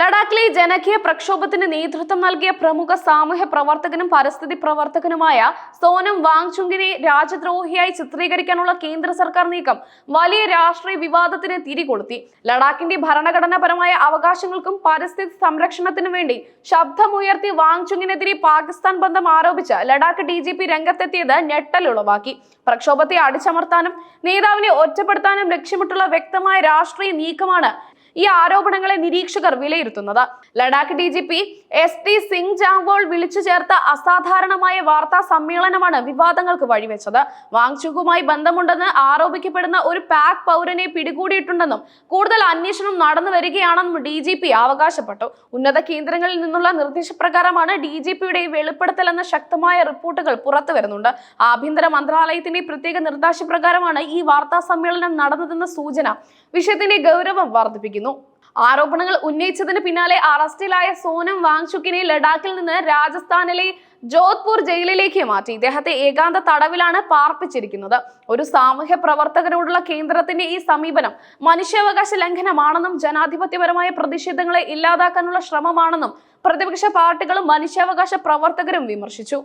ലഡാക്കിലെ ജനകീയ പ്രക്ഷോഭത്തിന് നേതൃത്വം നൽകിയ പ്രമുഖ സാമൂഹ്യ പ്രവർത്തകനും പരിസ്ഥിതി പ്രവർത്തകനുമായ സോനം വാങ്ചുങ്കിനെ രാജ്യദ്രോഹിയായി ചിത്രീകരിക്കാനുള്ള കേന്ദ്ര സർക്കാർ നീക്കം വലിയ രാഷ്ട്രീയ വിവാദത്തിന് തിരികൊളുത്തി. ലഡാക്കിന്റെ ഭരണഘടനാപരമായ അവകാശങ്ങൾക്കും പരിസ്ഥിതി സംരക്ഷണത്തിനും വേണ്ടി ശബ്ദമുയർത്തി വാങ്ചുങ്ങിനെതിരെ പാകിസ്ഥാൻ ബന്ധം ആരോപിച്ച ലഡാക്ക് ഡി ജി പി രംഗത്തെത്തിയത് ഞെട്ടലുളവാക്കി. പ്രക്ഷോഭത്തെ അടിച്ചമർത്താനും നേതാവിനെ ഒറ്റപ്പെടുത്താനും ലക്ഷ്യമിട്ടുള്ള വ്യക്തമായ രാഷ്ട്രീയ നീക്കമാണ് ഈ ആരോപണങ്ങളെ നിരീക്ഷകർ വിലയിരുത്തുന്നത്. Ladakh D G P S T Singh Jamwal വിളിച്ചു ചേർത്ത അസാധാരണമായ വാർത്താ സമ്മേളനമാണ് വിവാദങ്ങൾക്ക് വഴിവെച്ചത്. വാങ്ചുക്കുമായി ബന്ധമുണ്ടെന്ന് ആരോപിക്കപ്പെടുന്ന ഒരു പാക് പൗരനെ പിടികൂടിയിട്ടുണ്ടെന്നും കൂടുതൽ അന്വേഷണം നടന്നു വരികയാണെന്നും ഡി ജി പി അവകാശപ്പെട്ടു. ഉന്നത കേന്ദ്രങ്ങളിൽ നിന്നുള്ള നിർദ്ദേശപ്രകാരമാണ് ഡി ജി പിയുടെ വെളിപ്പെടുത്തൽ എന്ന ശക്തമായ റിപ്പോർട്ടുകൾ പുറത്തു വരുന്നുണ്ട്. ആഭ്യന്തര മന്ത്രാലയത്തിന്റെ പ്രത്യേക നിർദ്ദേശപ്രകാരമാണ് ഈ വാർത്താ സമ്മേളനം നടന്നതെന്ന സൂചന വിഷയത്തിന്റെ ഗൗരവം വർദ്ധിപ്പിക്കുന്നു. ആരോപണങ്ങൾ ഉന്നയിച്ചതിന് പിന്നാലെ അറസ്റ്റിലായ സോനം വാങ്ചുക്കിനെ ലഡാക്കിൽ നിന്ന് രാജസ്ഥാനിലെ ജോധ്പൂർ ജയിലിലേക്ക് മാറ്റി. ഇദ്ദേഹത്തെ ഏകാന്ത തടവിലാണ് പാർപ്പിച്ചിരിക്കുന്നത്. ഒരു സാമൂഹ്യ പ്രവർത്തകരോടുള്ള കേന്ദ്രത്തിന്റെ ഈ സമീപനം മനുഷ്യാവകാശ ലംഘനമാണെന്നും ജനാധിപത്യപരമായ പ്രതിഷേധങ്ങളെ ഇല്ലാതാക്കാനുള്ള ശ്രമമാണെന്നും പ്രതിപക്ഷ പാർട്ടികളും മനുഷ്യാവകാശ പ്രവർത്തകരും വിമർശിച്ചു.